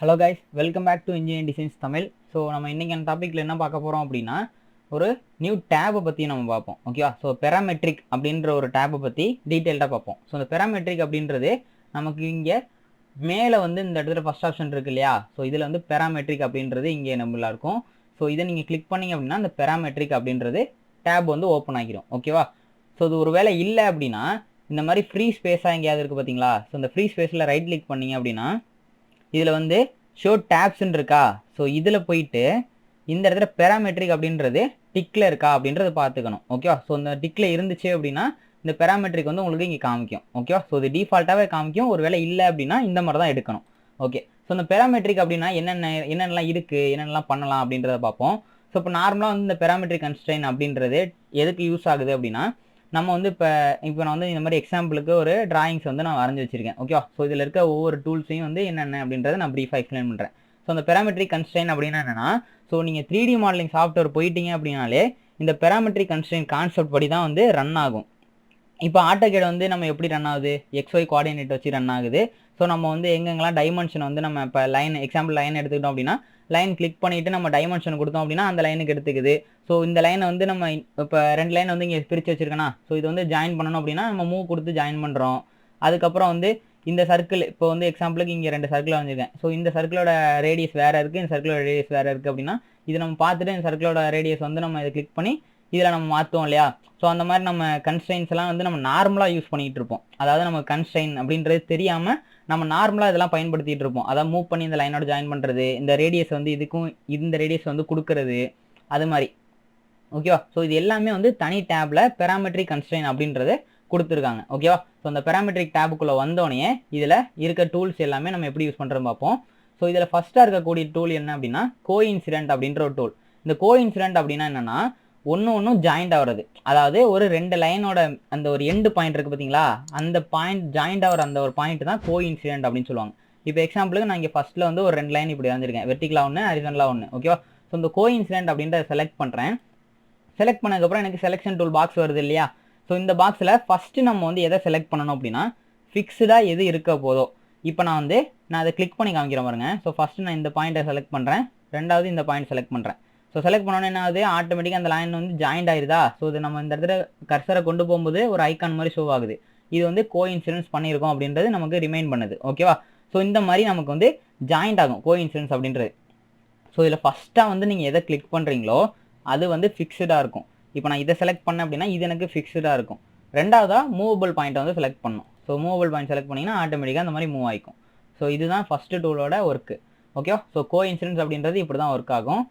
Hello guys welcome back to engineering designs Tamil so நம்ம இன்னைக்கான டாப்பிக்கில் என்ன பார்க்க போகிறோம் அப்படின்னா ஒரு நியூ டேபை பற்றி நம்ம பார்ப்போம் ஓகேவா ஸோ பெராமெட்ரிக் அப்படின்ற ஒரு டேபை பற்றி டீட்டெயில்டாக பார்ப்போம். ஸோ இந்த பெராமெட்ரிக் அப்படின்றது நமக்கு இங்கே மேலே வந்து இந்த இடத்துல ஃபஸ்ட் ஆப்ஷன் இருக்கு இல்லையா? ஸோ இதில் வந்து பெராமெட்ரிக் அப்படின்றது இங்கே நம்மளா இருக்கும். ஸோ இதை நீங்கள் கிளிக் பண்ணீங்க அப்படின்னா இந்த பெராமெட்ரிக் அப்படின்றது டேப் வந்து ஓப்பன் ஆகிரும் ஓகேவா ஸோ இது ஒரு வேளை இல்லை அப்படின்னா இந்த மாதிரி ஃப்ரீ ஸ்பேஸாக எங்கேயாவது இருக்குது பார்த்தீங்களா ஸோ இந்த ஃப்ரீ ஸ்பேஸில் ரைட் கிளிக் பண்ணீங்க அப்படின்னா இதில் வந்து ஷோ டேப்ஸ்ன்னு இருக்கா? ஸோ இதில் போயிட்டு இந்த இடத்துல பெராமெட்ரிக் அப்படின்றது டிக்கில் இருக்கா அப்படின்றத பார்த்துக்கணும். ஓகேவா ஸோ இந்த டிக்கில் இருந்துச்சு அப்படின்னா இந்த பெராமெட்ரிக் வந்து உங்களுக்கு இங்கே காமிக்கும். ஓகேவா ஸோ இது டிஃபால்ட்டாகவே காமிக்கும். ஒரு வேளை இல்லை அப்படின்னா இந்த மாதிரி தான் எடுக்கணும். ஓகே ஸோ இந்த பெராமெட்ரிக் அப்படின்னா என்னென்ன என்னென்னலாம் இருக்குது என்னென்னலாம் பண்ணலாம் அப்படின்றத பார்ப்போம். ஸோ இப்போ நார்மலாக வந்து இந்த பெராமெட்ரிக் கன்ஸ்ட்ரெயின் அப்படின்றது எதுக்கு யூஸ் ஆகுது அப்படின்னா நம்ம வந்து இப்போ இப்போ நான் வந்து இந்த மாதிரி எக்ஸாம்பிளுக்கு ஒரு டிராயிங்ஸ் வந்து நான் வரைஞ்சி வச்சிருக்கேன். ஓகேவா ஸோ இதில் இருக்க ஒவ்வொரு டூல்ஸையும் வந்து என்னென்ன அப்படின்றத நான் ப்ரீஃபாக எக்ஸ்பிளைன் பண்ணுறேன் ஸோ அந்த பெராமெட்ரிக் கன்ஸ்ட்ரெயின் அப்படின்னா என்னென்னா ஸோ நீங்கள் த்ரீ டி மாடலிங் சாஃப்ட்வேர் போயிட்டீங்க அப்படின்னாலே இந்த பெராமெட்ரிக் கன்ஸ்ட்ரெயின் கான்செப்ட் படி தான் வந்து ரன் ஆகும். இப்போ ஆட்டோகேட் வந்து நம்ம எப்படி ரன் ஆகுது? எக்ஸ்ஒய் கோஆர்டினேட் வச்சு ரன் ஆகுது. ஸோ நம்ம வந்து எங்கெங்கெல்லாம் டைமென்ஷன் வந்து நம்ம இப்போ லைன் எக்ஸாம்பிள் லைன் எடுத்துக்கிட்டோம் அப்படின்னா லைன் கிளிக் பண்ணிவிட்டு நம்ம டைமென்ஷன் கொடுத்தோம் அப்படின்னா அந்த லைனுக்கு எடுத்துக்குது. ஸோ இந்த லைனை வந்து நம்ம இப்போ ரெண்டு லைன் வந்து இங்கே பிரித்து வச்சிருக்கேனா? ஸோ இது வந்து ஜாயின் பண்ணணும் அப்படின்னா நம்ம மூவ் கொடுத்து ஜாயின் பண்ணுறோம் அதுக்கப்புறம் வந்து இந்த சர்க்கிள் இப்போ வந்து எக்ஸாம்பிளுக்கு இங்கே ரெண்டு சர்க்கிள் வந்திருக்கேன் ஸோ இந்த சர்க்கிளோட ரேடியஸ் வேறு இருக்குது இந்த சர்க்கிளோட ரேடியஸ் வேறு இருக்குது அப்படின்னா இது நம்ம பார்த்துட்டு இந்த சர்க்கிளோட ரேடியஸ் வந்து நம்ம இதை கிளிக் பண்ணி இதில் நம்ம மாற்றுவோம் இல்லையா? ஸோ அந்த மாதிரி நம்ம கன்ஸ்ட்ரெயின்ஸ் எல்லாம் வந்து நம்ம நார்மலாக யூஸ் பண்ணிகிட்டு இருப்போம். அதாவது நம்ம கன்ஸ்ட்ரெயின் அப்படின்றது தெரியாமல் நம்ம நார்மலாக இதெல்லாம் பயன்படுத்திகிட்டு இருப்போம். அதான் மூவ் பண்ணி இந்த லைனோட ஜாயின் பண்ணுறது இந்த ரேடியஸ் வந்து இதுக்கும் இந்த ரேடியஸ் வந்து கொடுக்கறது அது மாதிரி. ஓகேவா ஸோ இது எல்லாமே வந்து தனி டேப்பில் பெராமெட்ரிக் கன்ஸ்ட்ரெயின் அப்படின்றது கொடுத்துருக்காங்க. ஓகேவா ஸோ அந்த பெராமெட்ரிக் டேபுக்குள்ளே வந்தோடனே இதில் இருக்க டூல்ஸ் எல்லாமே நம்ம எப்படி யூஸ் பண்ணுறோம் பார்ப்போம். ஸோ இதில் ஃபஸ்ட்டாக இருக்கக்கூடிய டூல் என்ன அப்படின்னா கோ இன்சிடென்ட் அப்படின்ற ஒரு டூல் இந்த கோ இன்சிடென்ட் அப்படின்னா என்னென்னா ஒன்று ஒன்றும் ஜாயிண்ட் ஆகிறது. அதாவது ஒரு ரெண்டு லைனோட அந்த ஒரு எண்டு பாயிண்ட் இருக்குது பார்த்தீங்களா அந்த பாயிண்ட் ஜாயிண்ட் ஆகிற அந்த ஒரு பாயிண்ட் தான் கோ இன்சிடென்ட் அப்படின்னு சொல்லுவாங்க. இப்போ எக்ஸாம்பிளுக்கு நான் இங்கே ஃபஸ்ட்டில் வந்து ஒரு ரெண்டு லைன் இப்படி வந்திருக்கேன் வெர்டிகலாக ஒன்று ஹரிசன்லாக ஒன்று ஓகேவா ஸோ இந்த கோ இன்சிடென்ட் அப்படின்றத செலக்ட் பண்ணுறேன் செலக்ட் பண்ணதுக்கப்புறம் எனக்கு செலெக்ஷன் டூல் பாக்ஸ் வருது இல்லையா? ஸோ இந்த பாக்ஸில் ஃபஸ்ட்டு நம்ம வந்து எதை செலக்ட் பண்ணணும் அப்படின்னா ஃபிக்ஸ்டாக எது இருக்க போதோ. இப்போ நான் வந்து நான் அதை கிளிக் பண்ணி காமிக்கிறேன் பாருங்க. ஸோ ஃபஸ்ட்டு நான் இந்த பாயிண்ட்டை செலக்ட் பண்ணுறேன் ரெண்டாவது இந்த பாயிண்ட் செலக்ட் பண்ணுறேன் ஸோ செலக்ட் பண்ணோன்னே என்ன ஆகுது ஆட்டோமேட்டிக்காக அந்த லைன் வந்து ஜாயிண்ட் ஆயிருதா? ஸோ இது நம்ம இந்த இடத்துல கர்சரை கொண்டு போகும்போது ஒரு ஐக்கான் மாதிரி ஷோ ஆகுது. இது வந்து கோ இன்சூரன்ஸ் பண்ணியிருக்கோம் அப்படின்றது நமக்கு ரிமைண்ட் பண்ணுது. ஓகேவா ஸோ இந்த மாதிரி நமக்கு வந்து ஜாயிண்ட் ஆகும். கோ இன்சூரன்ஸ் அப்படின்றது. ஸோ இதில் ஃபஸ்ட்டாக வந்து நீங்கள் எதை கிளிக் பண்ணுறீங்களோ அது வந்து ஃபிக்ஸ்டாக இருக்கும். இப்போ நான் இதை செலக்ட் பண்ணேன் அப்படின்னா இது எனக்கு ஃபிக்ஸ்டாக இருக்கும். ரெண்டாவதாக மூவபிள் பாயிண்ட்டை வந்து செலக்ட் பண்ணணும் ஸோ மூவபிள் பாயிண்ட் செலக்ட் பண்ணிங்கன்னா ஆட்டோமேட்டிக்காக அந்த மாதிரி மூவ் ஆகிக்கும் ஸோ இதுதான் ஃபஸ்ட்டு டூலோட ஒர்க்கு ஓகேவா ஸோ கோ இன்சூரன்ஸ் அப்படின்றது இப்படி தான் ஒர்க் ஆகும்.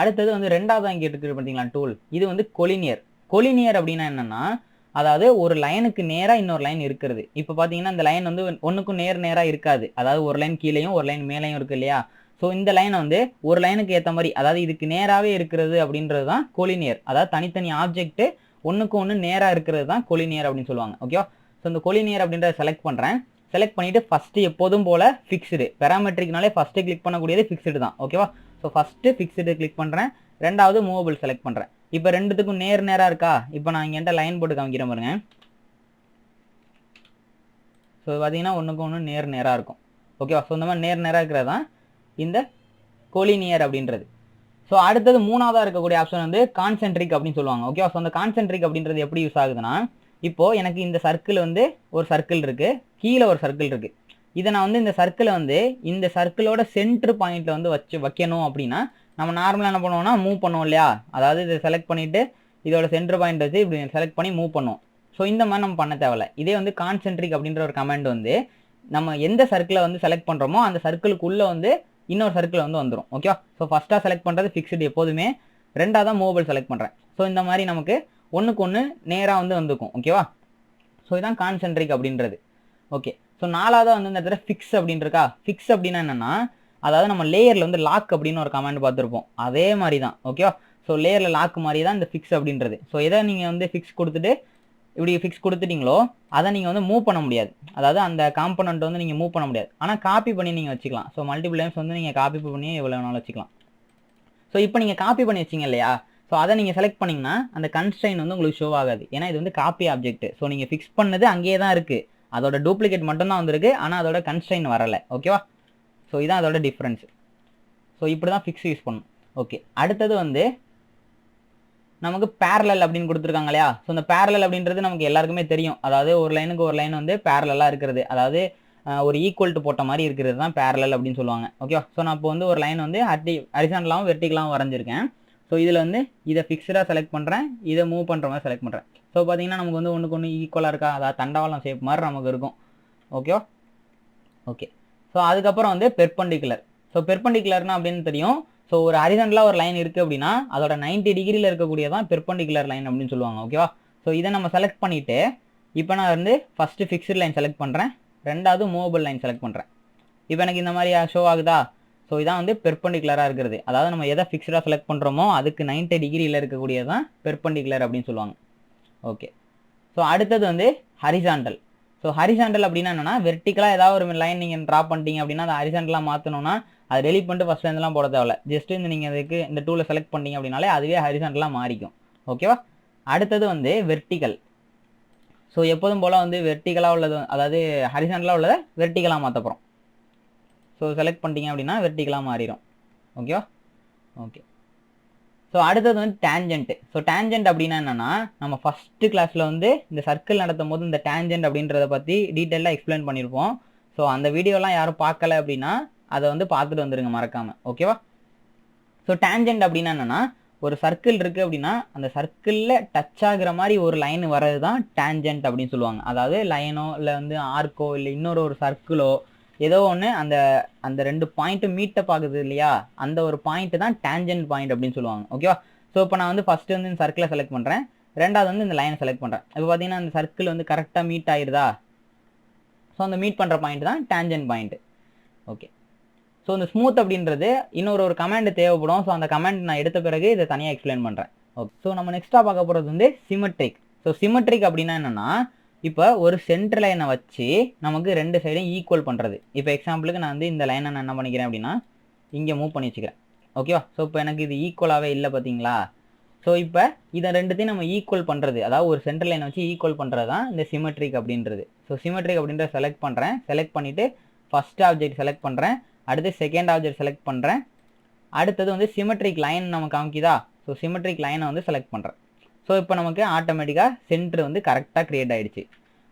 அடுத்தது வந்து ரெண்டாவது அங்கே இருக்குது பார்த்தீங்களா டூல் இது வந்து கொலினியர் கொலினியர் அப்படின்னா என்னென்னா அதாவது ஒரு லைனுக்கு நேராக இன்னொரு லைன் இருக்கிறது. இப்போ பார்த்தீங்கன்னா இந்த லைன் வந்து ஒன்றுக்கும் நேர் நேராக இருக்காது. அதாவது ஒரு லைன் கீழேயும் ஒரு லைன் மேலேயும் இருக்கு இல்லையா? ஸோ இந்த லைனை வந்து ஒரு லைனுக்கு ஏற்ற மாதிரி அதாவது இதுக்கு நேராகவே இருக்கிறது அப்படின்றது தான் கொலினியர் அதாவது தனித்தனி ஆப்ஜெக்ட்டு ஒன்றுக்கு ஒன்று நேராக இருக்கிறது தான் கொலினியர் அப்படின்னு சொல்லுவாங்க. ஓகேவா ஸோ இந்த கொலினியர் அப்படின்றத செலக்ட் பண்ணுறேன் செலக்ட் பண்ணிவிட்டு ஃபஸ்ட்டு எப்போதும் போல் ஃபிக்ஸ்டு பெராமெட்ரிக்னாலே ஃபஸ்ட்டு கிளிக் பண்ணக்கூடியது ஃபிக்ஸ்டு தான். ஓகேவா ஸோ ஃபஸ்ட்டு ஃபிக்ஸ்டு கிளிக் பண்ணுறேன் ரெண்டாவது மூவபிள் செலக்ட் பண்ணுறேன் இப்போ ரெண்டுத்துக்கும் நேர் நேராக இருக்கா? இப்போ நான் இங்கேட்ட லைன் போட்டு காமிக்கிறேன் பாருங்க. ஸோ பார்த்தீங்கன்னா ஒன்றுக்கு ஒன்று நேர் நேராக இருக்கும். ஓகேவா ஸோ இந்த மாதிரி நேர் நேராக இருக்கிறது தான் இந்த கோலினியர் அப்படின்றது. ஸோ அடுத்தது மூணாவதாக இருக்கக்கூடிய ஆப்ஷன் வந்து கான்சென்ட்ரிக் அப்படின்னு சொல்லுவாங்க. ஓகேவா ஸோ அந்த கான்சென்ட்ரிக் அப்படின்றது எப்படி யூஸ் ஆகுதுன்னா இப்போது எனக்கு இந்த சர்க்கிள் வந்து ஒரு சர்க்கிள் இருக்குது கீழே ஒரு சர்க்கிள் இருக்குது இதை நான் வந்து இந்த சர்க்கிளை வந்து இந்த சர்க்கிளோட சென்டர் பாயிண்ட்டில் வந்து வச்சு வைக்கணும் அப்படின்னா நம்ம நார்மலாக என்ன பண்ணுவோம்னா மூவ் பண்ணுவோம் இல்லையா? அதாவது இதை செலக்ட் பண்ணிவிட்டு இதோட சென்டர் பாயிண்ட் வச்சு இப்படி செலக்ட் பண்ணி மூவ் பண்ணுவோம். ஸோ இந்த மாதிரி நம்ம பண்ண தேவையில்ல. இதே வந்து கான்சென்ட்ரிக் அப்படின்ற ஒரு கமெண்ட் வந்து நம்ம எந்த சர்க்கிளை வந்து செலக்ட் பண்ணுறோமோ அந்த சர்க்கிளுக்குள்ளே வந்து இன்னொரு சர்க்கிள் வந்து வந்துடும் ஓகேவா ஸோ ஃபஸ்ட்டாக செலக்ட் பண்ணுறது ஃபிக்ஸ்டு எப்போதுமே. ரெண்டாவது மூவபிள் செலக்ட் பண்ணுறேன் ஸோ இந்த மாதிரி நமக்கு ஒன்றுக்கு ஒன்று நேராக வந்து வந்துக்கும் ஓகேவா ஸோ இதான் கான்சென்ட்ரிக் அப்படின்றது. ஓகே ஸோ நாலாவதாக வந்து இந்த இடத்துல ஃபிக்ஸ் அப்படின்னு இருக்கா ஃபிக்ஸ் அப்படின்னா என்னென்னா அதாவது நம்ம லேயரில் வந்து லாக் அப்படின்னு ஒரு கமெண்ட் பார்த்துருப்போம். அதே மாதிரி தான் ஓகேவா ஸோ லேயரில் லாக் மாதிரி தான் இந்த ஃபிக்ஸ் அப்படின்றது. ஸோ எதை நீங்கள் வந்து ஃபிக்ஸ் கொடுத்துட்டு இப்படி ஃபிக்ஸ் கொடுத்துட்டீங்களோ அதை நீங்கள் வந்து மூவ் பண்ண முடியாது. அதாவது அந்த காம்பனண்ட் வந்து நீங்கள் மூவ் பண்ண முடியாது. ஆனால் காப்பி பண்ணி நீங்கள் வச்சுக்கலாம். ஸோ மல்டிபிள் டைம்ஸ் வந்து நீங்கள் காப்பி பண்ணி எவ்வளோ வேணாலும் வச்சுக்கலாம். ஸோ இப்போ நீங்கள் காப்பி பண்ணி வச்சிங்க இல்லையா? ஸோ அதை நீங்கள் செலக்ட் பண்ணிங்கன்னா அந்த கன்ஸ்ட்ரைன் வந்து உங்களுக்கு ஷோ ஆகாது. ஏன்னா இது வந்து காப்பி ஆப்ஜெக்ட் ஸோ நீங்கள் ஃபிக்ஸ் பண்ணது அங்கேயே தான் இருக்குது அதோட டூப்ளிகேட் மட்டும்தான் வந்திருக்கு. ஆனால் அதோட கன்ஸ்ட்ரைன் வரலை. ஓகேவா ஸோ இதான் அதோட டிஃப்ரென்ஸ் ஸோ இப்படி தான் ஃபிக்ஸ் யூஸ் பண்ணணும். ஓகே அடுத்தது வந்து நமக்கு பேரலல் அப்படின்னு கொடுத்துருக்காங்க இல்லையா? ஸோ இந்த பேரலல் அப்படின்றது நமக்கு எல்லாருக்குமே தெரியும். அதாவது ஒரு லைனுக்கு ஒரு லைன் வந்து பேரலாக இருக்கிறது. அதாவது ஒரு ஈக்குவல் டு போட்ட மாதிரி இருக்கிறது தான் பேரலல் அப்படின்னு சொல்லுவாங்க. ஓகேவா ஸோ நான் இப்போ வந்து ஒரு லைன் வந்து அட்டி ஹரிசாண்டலாகவும் வெர்டிகலாகவும் வரைஞ்சிருக்கேன். ஸோ இதில் வந்து இதை ஃபிக்ஸ்டாக செலக்ட் பண்ணுறேன் இதை மூவ் பண்ணுற மாதிரி செலக்ட் பண்ணுறேன் ஸோ பார்த்தீங்கன்னா நமக்கு வந்து ஒன்றுக்கு ஒன்று ஈக்குவலாக இருக்கா? அதாவது தண்டவாளம் ஷேப் மாதிரி நமக்கு இருக்கும். ஓகேவா ஓகே ஸோ அதுக்கப்புறம் வந்து பெர்பண்டிகுலர் ஸோ பெர்பண்டிகுலர்னா அப்படின்னு தெரியும். ஸோ ஒரு ஹரிசண்டலாக ஒரு லைன் இருக்குது அப்படின்னா அதோட 90 டிகிரியில் இருக்கக்கூடியதான் பெர்பண்டிகுலர் லைன் அப்படின்னு சொல்லுவாங்க. ஓகேவா ஸோ இதை நம்ம செலக்ட் பண்ணிவிட்டு இப்போ நான் வந்து ஃபஸ்ட்டு ஃபிக்ஸ்டு லைன் செலக்ட் பண்ணுறேன் ரெண்டாவது மூவபிள் லைன் செலக்ட் பண்ணுறேன் இப்போ எனக்கு இந்த மாதிரி ஷோ ஆகுதா? ஸோ இதான் வந்து பெர்பண்டிகுலராக இருக்கிறது. அதாவது நம்ம எதை ஃபிக்ஸ்டாக செலக்ட் பண்ணுறோமோ அதுக்கு 90 டிகிரியில் இருக்கக்கூடியதான் பெர்பண்டிகுலர் அப்படின்னு சொல்லுவாங்க. ஓகே ஸோ அடுத்தது வந்து ஹரிசாண்டல் ஸோ ஹரிசாண்டல் அப்படின்னா என்னென்னா வெர்டிக்கலாக ஏதாவது ஒரு லைன் நீங்கள் ட்ரா பண்ணிட்டீங்க அப்படின்னா அதை ஹரிசாண்டலாக மாற்றணும்னா அதை டெலிட் பண்ணிட்டு ஃபஸ்ட் இருந்தெல்லாம் போட தேவையில்ல. ஜஸ்ட் இந்த நீங்கள் அதுக்கு இந்த டூலை செலக்ட் பண்ணிட்டீங்க அப்படின்னாலே அதுவே ஹரிசாண்டலாக மாறிக்கும். ஓகேவா அடுத்தது வந்து வெர்டிக்கல் ஸோ எப்போதும் போல் வந்து வெர்டிக்கலாக உள்ளது அதாவது ஹரிசாண்டலாக உள்ளதை வெர்டிக்கலாக மாற்ற போகிறோம் ஸோ செலக்ட் பண்ணிட்டீங்க அப்படின்னா வெர்டிக்கலாக மாறிடும் ஓகேவா ஓகே ஸோ அடுத்தது வந்து டேஞ்சென்ட் ஸோ டேஞ்சென்ட் அப்படின்னா என்னன்னா நம்ம ஃபஸ்ட்டு கிளாஸில் வந்து இந்த சர்க்கிள் நடத்தும் போது இந்த டேஞ்சென்ட் அப்படின்றத பற்றி டீட்டெயிலாக எக்ஸ்பிளைன் பண்ணியிருப்போம் ஸோ அந்த வீடியோலாம் யாரும் பார்க்கல அப்படின்னா அதை வந்து பார்த்துட்டு வந்துருங்க மறக்காமல் ஓகேவா ஸோ டேஞ்சென்ட் அப்படின்னா என்னன்னா ஒரு சர்க்கிள் இருக்குது அப்படின்னா அந்த சர்க்கிளில் டச் ஆகுற மாதிரி ஒரு லைன் வர்றது தான் டேஞ்சென்ட் அப்படின்னு சொல்லுவாங்க. அதாவது லைனோ இல்லை வந்து ஆர்க்கோ இல்லை இன்னொரு ஒரு சர்க்கிளோ ஏதோ ஒன்று அந்த அந்த ரெண்டு பாயிண்ட்டும் மீட்டப் ஆகுது இல்லையா? அந்த ஒரு பாயிண்ட் தான் டேஞ்சன்ட் பாயிண்ட் அப்படின்னு சொல்லுவாங்க. ஓகேவா ஸோ இப்போ நான் வந்து ஃபஸ்ட்டு வந்து இந்த சர்க்கிளை செலக்ட் பண்ணுறேன் ரெண்டாவது வந்து இந்த லைனை செலக்ட் பண்ணுறேன் இப்போ பார்த்தீங்கன்னா அந்த சர்க்கிள் வந்து கரெக்டாக மீட் ஆயிருதா? ஸோ அந்த மீட் பண்ணுற பாயிண்ட் தான் டேஞ்சென்ட் பாயிண்ட் ஓகே ஸோ இந்த ஸ்மூத் அப்படின்றது இன்னொரு ஒரு கமாண்ட் தேவைப்படும். ஸோ அந்த கமாண்ட் நான் எடுத்த பிறகு இதை தனியாக எக்ஸ்பிளைன் பண்ணுறேன் ஓகே ஸோ நம்ம நெக்ஸ்ட்டாக பார்க்க போகிறது வந்து சிமெட்ரிக் ஸோ சிமெட்ரிக் அப்படின்னா என்னென்னா இப்போ ஒரு சென்டர் லைனை வச்சு நமக்கு ரெண்டு சைடும் ஈக்குவல் பண்ணுறது இப்போ எக்ஸாம்பிளுக்கு நான் வந்து இந்த லைனை நான் என்ன பண்ணிக்கிறேன் அப்படின்னா இங்கே மூவ் பண்ணி வச்சுக்கிறேன். ஓகேவா ஸோ இப்போ எனக்கு இது ஈக்குவலாகவே இல்லை பார்த்தீங்களா ஸோ இப்போ இதை ரெண்டுத்தையும் நம்ம ஈக்குவல் பண்ணுறது அதாவது ஒரு சென்டர் லைனை வச்சு ஈக்குவல் பண்ணுறது தான் இந்த சிமெட்ரிக் அப்படின்றது. ஸோ சிமெட்ரிக் அப்படின்றத செலக்ட் பண்ணுறேன் செலக்ட் பண்ணிவிட்டு ஃபஸ்ட் ஆப்ஜெக்ட் செலக்ட் பண்ணுறேன் அடுத்து செகண்ட் ஆப்ஜெக்ட் செலக்ட் பண்ணுறேன் அடுத்தது வந்து சிமெட்ரிக் லைன் நம்ம காமிக்குதா? ஸோ சிமெட்ரிக் லைனை வந்து செலக்ட் பண்ணுறேன் ஸோ இப்போ நமக்கு ஆட்டோமேட்டிக்காக சென்டர் வந்து கரெக்டாக க்ரியேட் ஆகிடுச்சு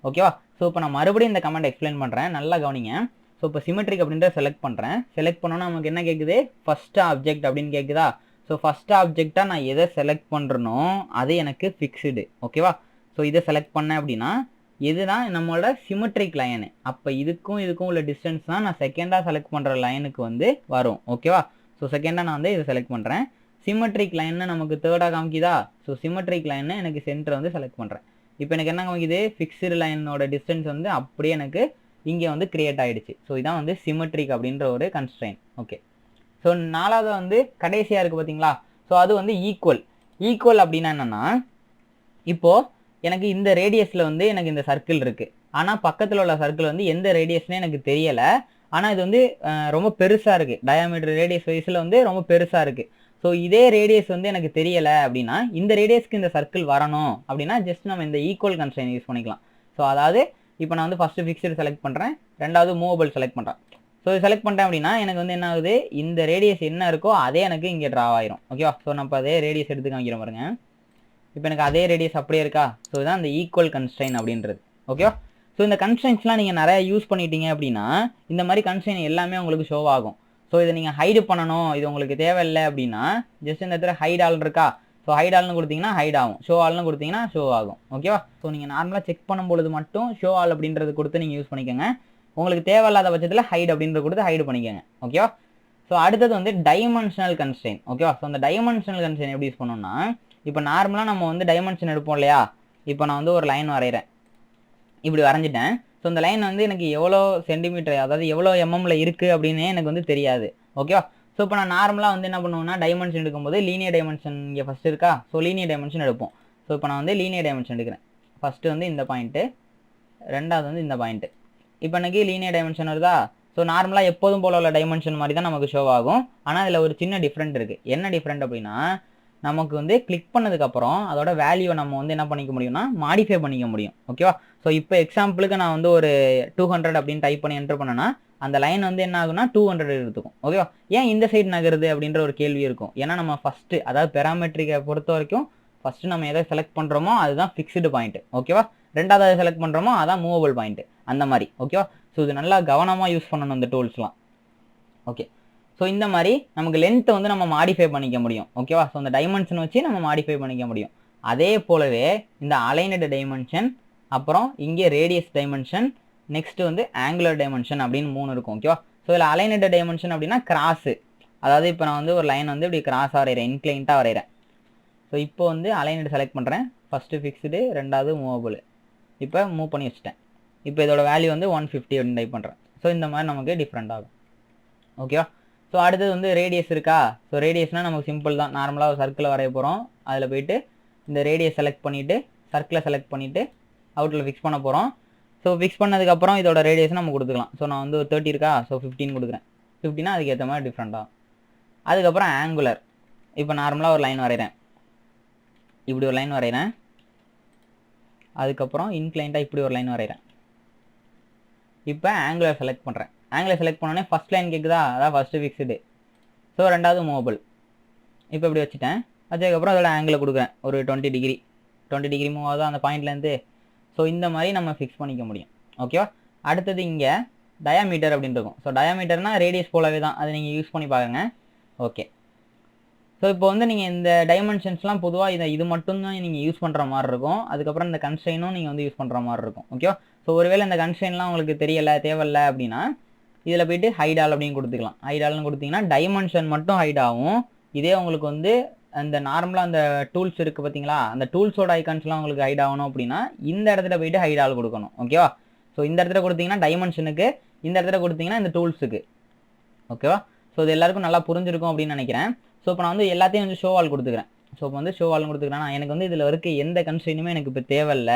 ஓகேவா ஸோ இப்போ நான் மறுபடியும் இந்த கமெண்ட் எக்ஸ்பிளைன் பண்ணுறேன் நல்லா கவனிங்க. ஸோ இப்போ சிமெட்ரிக் அப்படின்றத செலக்ட் பண்ணுறேன் செலக்ட் பண்ணோன்னா நமக்கு என்ன கேட்குது ஃபர்ஸ்ட் ஆப்ஜெக்ட் அப்படின்னு கேட்குதா ஸோ ஃபர்ஸ்ட் ஆப்ஜெக்டாக நான் எதை செலக்ட் பண்ணுறனோ அது எனக்கு ஃபிக்ஸ்டு ஓகேவா ஸோ இதை செலக்ட் பண்ணேன் அப்படின்னா இதுதான் நம்மளோட சிமெட்ரிக் லைனு அப்போ இதுக்கும் இதுக்கும் உள்ள டிஸ்டன்ஸ் தான் நான் செகண்டாக செலக்ட் பண்ணுற லைனுக்கு வந்து வரும். ஓகேவா ஸோ செகண்டாக நான் வந்து இதை செலக்ட் பண்ணுறேன் சிமெட்ரிக் லைன்னு நமக்கு தேர்டாக காமிக்குதா? ஸோ சிமெட்ரிக் லைனை எனக்கு சென்டர் வந்து செலக்ட் பண்ணுறேன் இப்போ எனக்கு என்ன காமிக்குது? ஃபிக்ஸ்டு லைனோட டிஸ்டன்ஸ் வந்து அப்படியே எனக்கு இங்கே வந்து கிரியேட் ஆகிடுச்சு ஸோ இதான் வந்து சிமெட்ரிக் அப்படின்ற ஒரு கன்ஸ்ட்ரெயின் ஓகே ஸோ நாலாவது வந்து கடைசியாக இருக்குது பார்த்தீங்களா ஸோ அது வந்து ஈக்குவல் ஈக்குவல் அப்படின்னா என்னென்னா இப்போது எனக்கு இந்த ரேடியஸில் வந்து எனக்கு இந்த சர்க்கிள் இருக்குது ஆனால் பக்கத்தில் உள்ள சர்க்கிள் வந்து எந்த ரேடியஸ்னே எனக்கு தெரியலை. ஆனால் இது வந்து ரொம்ப பெருசாக இருக்குது டயாமீட்டர் ரேடியஸ் வைஸில் வந்து ரொம்ப பெருசாக இருக்குது ஸோ இதே ரேடியஸ் வந்து எனக்கு தெரியலை அப்படின்னா இந்த ரேடியஸ்க்கு இந்த சர்க்கிள் வரணும் அப்படின்னா ஜஸ்ட் நம்ம இந்த ஈக்குவல் கன்ஸ்ட்ரெயின் யூஸ் பண்ணிக்கலாம். ஸோ அதாவது இப்போ நான் வந்து ஃபஸ்ட்டு ஃபிக்ஸ்டு செலக்ட் பண்ணுறேன் ரெண்டாவது மூவபிள் செலக்ட் பண்ணுறேன் ஸோ செலக்ட் பண்ணிட்டேன் அப்படின்னா எனக்கு வந்து என்ன ஆகுது? இந்த ரேடியஸ் என்ன இருக்கோ அதே எனக்கு இங்கே ட்ரா ஆயிரும். ஓகேவா ஸோ நம்ம அதே ரேடியஸ் எடுத்து காமிக்கிறேன் பாருங்க. இப்போ எனக்கு அதே ரேடியஸ் அப்படியே இருக்கா? ஸோ இதுதான் இந்த ஈக்குவல் கன்ஸ்ட்ரெயின் அப்படின்றது. ஓகேவா ஸோ இந்த கன்ஸ்ட்ரைன்ஸ்லாம் நீங்கள் நிறையா யூஸ் பண்ணிட்டீங்க அப்படின்னா இந்த மாதிரி கன்ஸ்ட்ரைன் எல்லாமே உங்களுக்கு ஷோ ஆகும். ஸோ இதை நீங்கள் ஹைடு பண்ணணும். இது உங்களுக்கு தேவையில்லை அப்படின்னா ஜஸ்ட் இந்த இடத்துல ஹைட் ஆல் இருக்கா? ஸோ ஹைட் ஆல்னு கொடுத்தீங்கன்னா ஹைட் ஆகும். ஷோ ஆல்னு கொடுத்தீங்கன்னா ஷோ ஆகும். ஓகேவா ஸோ நீங்கள் நார்மலாக செக் பண்ணும்பொழுது மட்டும் ஷோ ஆல் அப்படின்றது கொடுத்து நீங்கள் யூஸ் பண்ணிக்கோங்க. உங்களுக்கு தேவையில்லாத பட்சத்தில் ஹைட் அப்படின்றது கொடுத்து ஹைடு பண்ணிக்கோங்க. ஓகேவா ஸோ அடுத்தது வந்து டைமென்ஷனல் கன்ஸ்டைன் ஓகேவா ஸோ அந்த டைமென்ஷனல் கன்ஸ்டைன் எப்படி யூஸ் பண்ணோம்னா இப்போ நார்மலாக நம்ம வந்து டைமென்ஷன் எடுப்போம் இல்லையா? இப்போ நான் வந்து ஒரு லைன் வரைகிறேன் இப்படி வரைஞ்சிட்டேன். ஸோ இந்த லைன் வந்து எனக்கு எவ்வளோ சென்டிமீட்டர் அதாவது எவ்வளோ எம்எம்ல இருக்குது அப்படின்னே எனக்கு வந்து தெரியாது. ஓகேவா ஸோ இப்போ நான் நார்மலாக வந்து என்ன பண்ணுவேன்னா டைமென்ஷன் எடுக்கும்போது லீனியர் டைமென்ஷன் இங்கே ஃபஸ்ட் இருக்கா? ஸோ லீனியர் டைமென்ஷன் எடுப்போம். ஸோ இப்போ நான் வந்து லீனியர் டைமென்ஷன் எடுக்கிறேன். ஃபஸ்ட்டு வந்து இந்த பாயிண்ட்டு ரெண்டாவது வந்து இந்த பாயிண்ட்டு இப்போ எனக்கு லீனியர் டைமென்ஷன் வருதா? ஸோ நார்மலாக எப்போதும் போல உள்ள டைமென்ஷன் மாதிரி தான் நமக்கு ஷோ ஆகும். ஆனால் அதில் ஒரு சின்ன டிஃப்ரெண்ட் இருக்குது என்ன டிஃப்ரெண்ட் அப்படின்னா நமக்கு வந்து கிளிக் பண்ணதுக்கப்புறம் அதோட வேல்யூவை நம்ம வந்து என்ன பண்ணிக்க முடியும்னா மாடிஃபை பண்ணிக்க முடியும். ஓகேவா ஸோ இப்போ எக்ஸாம்பிளுக்கு நான் வந்து ஒரு டூ ஹண்ட்ரட் அப்படின்னு டைப் பண்ணி என்டர் பண்ணேன்னா அந்த லைன் வந்து என்ன ஆகுனா டூ ஹண்ட்ரட் எடுத்துக்கும். ஓகேவா ஏன் இந்த சைடு நகருது அப்படின்ற ஒரு கேள்வி இருக்கும். ஏன்னா நம்ம ஃபஸ்ட்டு அதாவது பெராமெட்ரிக்கை பொறுத்த வரைக்கும் ஃபஸ்ட்டு நம்ம எதை செலக்ட் பண்ணுறோமோ அதுதான் ஃபிக்ஸ்டு பாயிண்ட் ஓகேவா ரெண்டாவது செலக்ட் பண்ணுறோமோ அதான் மூவபிள் பாயிண்ட் அந்த மாதிரி. ஓகேவா ஸோ இது நல்லா கவனமாக யூஸ் பண்ணணும் இந்த டூல்ஸ்லாம் ஓகே ஸோ இந்த மாதிரி நமக்கு லென்த்தை வந்து நம்ம மாடிஃபை பண்ணிக்க முடியும். ஓகேவா ஸோ இந்த டைமென்ஷன் வச்சு நம்ம மாடிஃபை பண்ணிக்க முடியும். அதே போலவே இந்த அலைனட் டைமென்ஷன் அப்புறம் இங்கே ரேடியஸ் டைமென்ஷன் நெக்ஸ்ட்டு வந்து ஆங்குலர் டைமென்ஷன் அப்படின்னு மூணு இருக்கும். ஓகேவா ஸோ இதில் அலைனட் டைமென்ஷன் அப்படின்னா கிராஸு அதாவது இப்போ நான் வந்து ஒரு லைன் வந்து இப்படி கிராஸாக வரைகிறேன் இன்க்ளைண்ட்டாக வரைகிறேன் ஸோ இப்போ வந்து அலைனடு செலக்ட் பண்ணுறேன் ஃபஸ்ட்டு ஃபிக்ஸ்டு ரெண்டாவது மூவபுள் இப்போ மூவ் பண்ணி வச்சுட்டேன். இப்போ இதோட வேல்யூ வந்து ஒன் ஃபிஃப்டி அப்படின்னு டைப் பண்ணுறேன் ஸோ இந்த மாதிரி நமக்கு டிஃப்ரெண்ட் ஆகும். ஓகேவா ஸோ அடுத்தது வந்து ரேடியஸ் இருக்கா? ஸோ ரேடியஸ்னால் நமக்கு சிம்பிள் தான். நார்மலாக ஒரு சர்க்கிளை வரைய போகிறோம் அதில் போயிட்டு இந்த ரேடியஸ் செலக்ட் பண்ணிவிட்டு சர்க்கிளை செலக்ட் பண்ணிவிட்டு அவுட்டில் ஃபிக்ஸ் பண்ண போகிறோம் ஸோ ஃபிக்ஸ் பண்ணதுக்கப்புறம் இதோட ரேடியஸ் நம்ம கொடுத்துக்கலாம். ஸோ நான் வந்து ஒரு தேர்ட்டி இருக்கா? ஸோ ஃபிஃப்டின் கொடுக்குறேன். ஃபிஃப்டினா அதுக்கு ஏற்ற மாதிரி டிஃப்ரெண்ட்டாக அதுக்கப்புறம் ஆங்குலர் இப்போ நார்மலாக ஒரு லைன் வரைகிறேன் இப்படி ஒரு லைன் வரைகிறேன் அதுக்கப்புறம் இன்க்ளைண்ட்டாக இப்படி ஒரு லைன் வரைகிறேன் இப்போ ஆங்குலர் செலக்ட் பண்ணுறேன் ஆங்கிளை செலக்ட் பண்ணோடனே ஃபஸ்ட் லைன் கேட்குதா அதான் ஃபஸ்ட்டு ஃபிக்ஸ்டு ஸோ ரெண்டாவது மூவபிள் இப்போ இப்படி வச்சுட்டேன். வச்சதுக்கப்புறம் அதோட ஆங்கிளை கொடுக்குறேன். ஒரு twenty degree twenty degree move ஆகுதோ? அந்த பாயிண்ட்லேருந்து ஸோ இந்த மாதிரி நம்ம ஃபிக்ஸ் பண்ணிக்க முடியும். ஓகேவா அடுத்தது இங்கே டயாமீட்டர் அப்படின்னு இருக்கும். ஸோ டயாமீட்டர்னால் ரேடியஸ் போலவே தான். அதை நீங்கள் யூஸ் பண்ணி பாருங்க. ஓகே ஸோ இப்போ வந்து நீங்கள் இந்த டைமென்ஷன்ஸ்லாம் பொதுவாக இதை இது மட்டும்தான் நீங்கள் யூஸ் பண்ணுற மாதிரி இருக்கும். அதுக்கப்புறம் இந்த கன்ஸ்ட்ரெயினும் நீங்கள் வந்து யூஸ் பண்ணுற மாதிரி இருக்கும். ஓகேவா ஸோ ஒருவேளை இந்த கன்ஸ்ட்ரெயின்லாம் உங்களுக்கு தெரியலை தேவையில்லை அப்படின்னா இதில் போயிட்டு ஹைடால் அப்படின்னு கொடுத்துக்கலாம். ஹைடால்னு கொடுத்தீங்கன்னா டைமென்ஷன் மட்டும் ஹைட் ஆகும். இதே உங்களுக்கு வந்து அந்த நார்மலாக அந்த டூல்ஸ் இருக்குது பார்த்தீங்களா? அந்த டூல்ஸோட ஐக்கான்ஸ்லாம் உங்களுக்கு ஹைட் ஆகணும் அப்படின்னா இந்த இடத்துல போயிட்டு ஹைடால் கொடுக்கணும். ஓகேவா ஸோ இந்த இடத்துல கொடுத்தீங்கன்னா டைமென்ஷனுக்கு இந்த இடத்துல கொடுத்தீங்கன்னா இந்த டூல்ஸுக்கு ஓகேவா ஸோ இது எல்லாருக்கும் நல்லா புரிஞ்சிருக்கும் அப்படின்னு நினைக்கிறேன். ஸோ இப்போ நான் வந்து எல்லாத்தையும் வந்து ஷோவால் கொடுத்துக்கிறேன். ஸோ இப்போ வந்து ஷோவால் கொடுத்துக்கிறேன் எனக்கு வந்து இதில் இருக்க எந்த கன்ஸ்ட்ரெயினுமே எனக்கு இப்போ தேவையில்ல.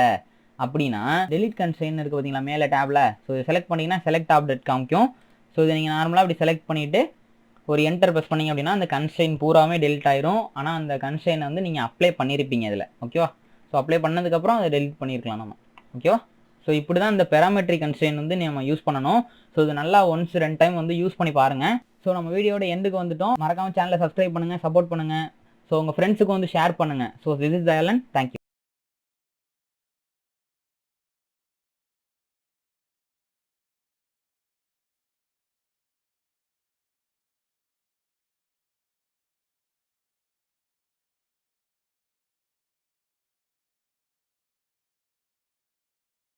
அப்படின்னா டெலிட் கன்ஸ்ட்ரெயின் இருக்குது பார்த்தீங்களா மேலே டேப்பில் ஸோ செலக்ட் பண்ணிங்கன்னா செலக்ட் ஆப்டேட் காமிக்கும் ஸோ இதை நீங்கள் நார்மலாக அப்படி செலக்ட் பண்ணிவிட்டு ஒரு என்டர் ப்ரெஸ் பண்ணீங்க அப்படின்னா அந்த கன்ஸ்ட்ரெயின் பூராமே டெலிட் ஆயிரும். ஆனால் அந்த கன்ஸ்ட்ரெயினை வந்து நீங்கள் அப்ளை பண்ணியிருப்பீங்க இதில் ஓகேவா ஸோ அப்ளை பண்ணதுக்கப்புறம் அதை டெலிட் பண்ணியிருக்கலாம் நம்ம. ஓகேவா ஸோ இப்படி தான் இந்த பெராமெட்ரிக் கன்ஸ்ட்ரெயின் வந்து நம்ம யூஸ் பண்ணணும். ஸோ இது நல்லா ஒன்ஸ் ரெண்டு டைம் வந்து யூஸ் பண்ணி பாருங்கள் ஸோ நம்ம வீடியோட எண்டுக்கு வந்துட்டோம். மறக்காமல் சேனலை சப்ஸ்கிரைப் பண்ணுங்கள் சப்போர்ட் பண்ணுங்கள் ஸோ உங்கள் ஃப்ரெண்ட்ஸுக்கு வந்து ஷேர் பண்ணுங்கள் so this is Thayalan thank you